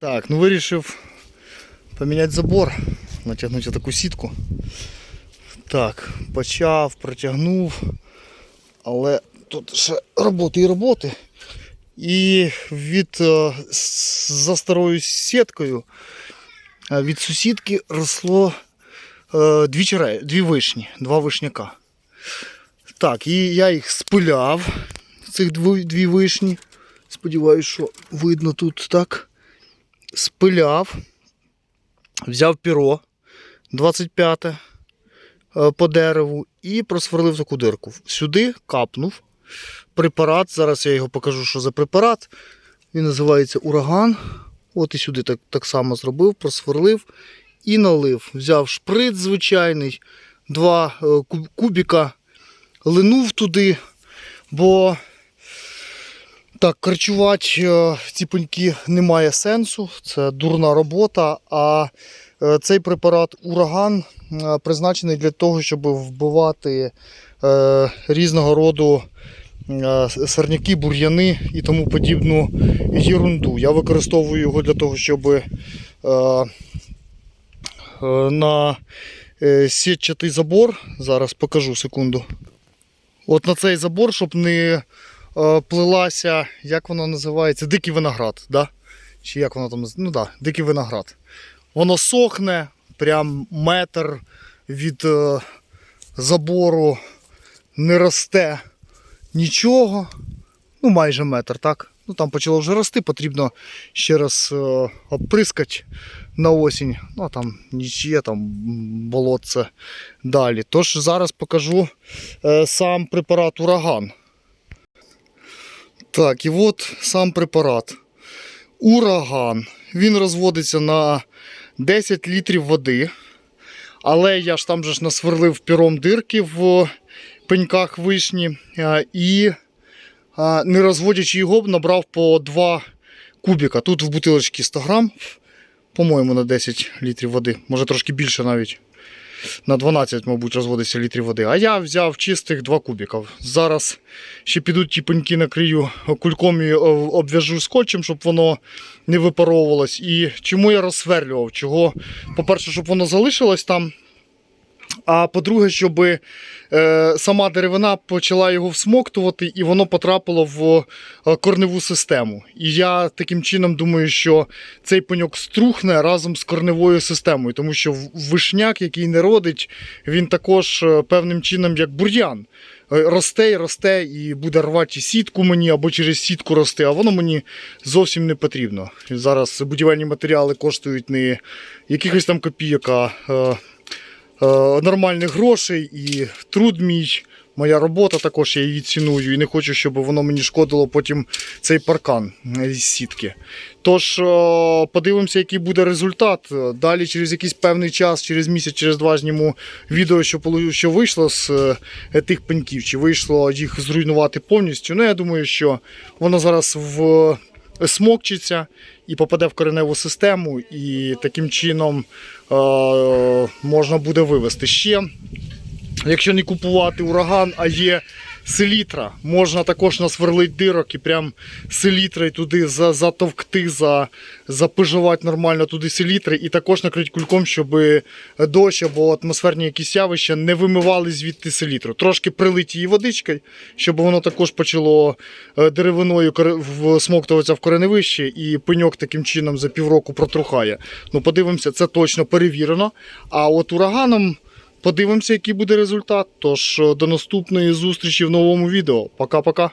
Так, ну вирішив поміняти забор, натягнути таку сітку. Так, почав, протягнув, але тут ще роботи і роботи. І від е, за старою сіткою е, від сусідки росло е, дві, чере, дві вишні, два вишняка. Так, і я їх спиляв, цих дві, дві вишні. Сподіваюсь, що видно тут так. Спиляв, взяв піро 25 е, по дереву і просверлив таку дирку. Сюди капнув препарат. Зараз я його покажу, що за препарат. Він називається ураган. От і сюди так, так само зробив, просверлив і налив. Взяв шприц звичайний, два е, кубіка, линув туди, бо так, корчувати е, ці пеньки немає сенсу, це дурна робота. А е, цей препарат ураган е, призначений для того, щоб вбивати різного роду сорняки, бур'яни і тому подібну єрунду. Я використовую його для того, щоб на сітчатий забор, зараз покажу секунду. От на цей забор, щоб не плилася, як воно називається, дикий виноград. Да? Чи як воно там Ну да, дикий виноград. Воно сохне, прям метр від е, забору не росте нічого. Ну, майже метр, так? Ну там почало вже рости, потрібно ще раз е, обприскати на осінь. Ну а там нічиє, там болотце далі. Тож зараз покажу е, сам препарат ураган. Так, і от сам препарат. Ураган. Він розводиться на 10 літрів води. Але я ж там же ж насверлив піром дирки в пеньках вишні. І не розводячи його, набрав по 2 кубіка. Тут в бутилочці 100 грам, по-моєму, на 10 літрів води, може трошки більше навіть. На 12, мабуть, розводиться літрів води. А я взяв чистих 2 кубіка. Зараз ще підуть ті пеньки накрию кульком і обв'яжу скотчем, щоб воно не випаровувалось. І чому я розсверлював? Чого, по-перше, щоб воно залишилось там. А по-друге, щоб е, сама деревина почала його всмоктувати і воно потрапило в е, корневу систему. І я таким чином думаю, що цей пеньок струхне разом з корневою системою, тому що вишняк, який не родить, він також е, певним чином як бур'ян. Е, Росте і росте, і буде рвати сітку мені або через сітку рости, а воно мені зовсім не потрібно. Зараз будівельні матеріали коштують не якихось там копійок, а нормальних грошей і труд мій. Моя робота також я її ціную і не хочу, щоб воно мені шкодило потім цей паркан е, з сітки. Тож е, подивимося, який буде результат. Е, Далі через якийсь певний час, через місяць, через два зніму відео, що, вийшло з е, тих пеньків, чи вийшло їх зруйнувати повністю. Ну, я думаю, що воно зараз в смокчиться і попаде в кореневу систему, і таким чином е, можна буде вивести. Ще, якщо не купувати ураган, а є селітра, можна також насверлити дирок і прям селітрою туди затовкти, за, запижувати нормально туди селітри, і також накрити кульком, щоб дощ або атмосферні якісь явища не вимивали звідти селітру. Трошки прилить її водичкою, щоб воно також почало е, деревиною всмоктуватися в кореневище, і пеньок таким чином за півроку протрухає. Ну, подивимося, це точно перевірено. А от ураганом подивимося, який буде результат. Тож е, до наступної зустрічі в новому відео. Пока-пока.